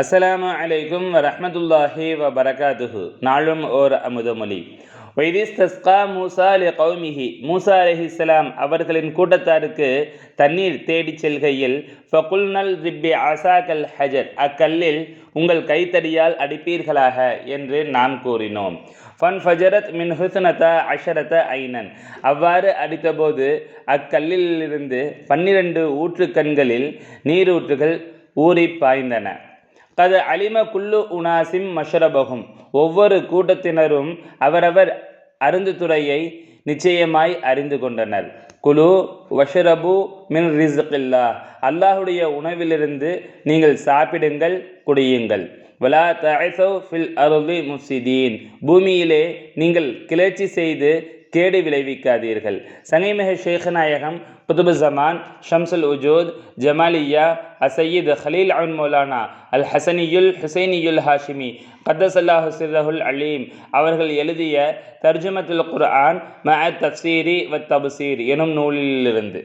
அஸ்ஸலாமு அலைக்கும் வரஹ்மத்துல்லாஹி வ பரகாத்துஹு நாளும் ஓர் அமுதமொழி வைதிஸ் தஸ்கா மூசா அலி கௌமிஹி மூசா அலைஹிஸ்ஸலாம் அவர்களின் கூட்டத்தாருக்கு தண்ணீர் தேடிச் செல்கையில் ஃபகுல்னல் ரிப்பி அசாகல் ஹஜர். அக்கல்லில் உங்கள் கைத்தடியால் அடிப்பீர்களாக என்று நாம் கூறினோம். ஃபன் ஃபஜரத் மின் ஹுஸ்னத அஷரத ஐனன். அவ்வாறு அடித்தபோது அக்கல்லிலிருந்து பன்னிரண்டு ஊற்றுக்கண்களில் நீரூற்றுகள் ஊறிப் பாய்ந்தன. கது அலிம குல்லு உனாசிம் மஷரபகும். ஒவ்வொரு கூட்டத்தினரும் அவரவர் அருந்துத்துறையை நிச்சயமாய் அறிந்து கொண்டனர். குலு வஷரபு மின் ரிஸ்கில்லா. அல்லாஹுடைய உணவிலிருந்து நீங்கள் சாப்பிடுங்கள் குடியுங்கள். வலா தஐசவ் ஃபில் அருளி முசிதீன் பூமியிலே நீங்கள் கிளர்ச்சி செய்து கேடு விளைவிக்காதீர்கள். சங்கைமிக ஷேഖநாயகம் குதுபு ஜமான் ஷம்சுல் உஜூத் ஜமாலியா அசையீத் ஹலீல் அன் மௌலானா அல் ஹசனியுல் ஹுசைனியுல் ஹாஷிமி கத்தசல்லா ஹுசிரஹுல் அலீம் அவர்கள் எழுதிய தர்ஜுமத்துல் குர்ஆன் ம தப்சீரி வ தபுசீர் எனும் நூலிலிருந்து.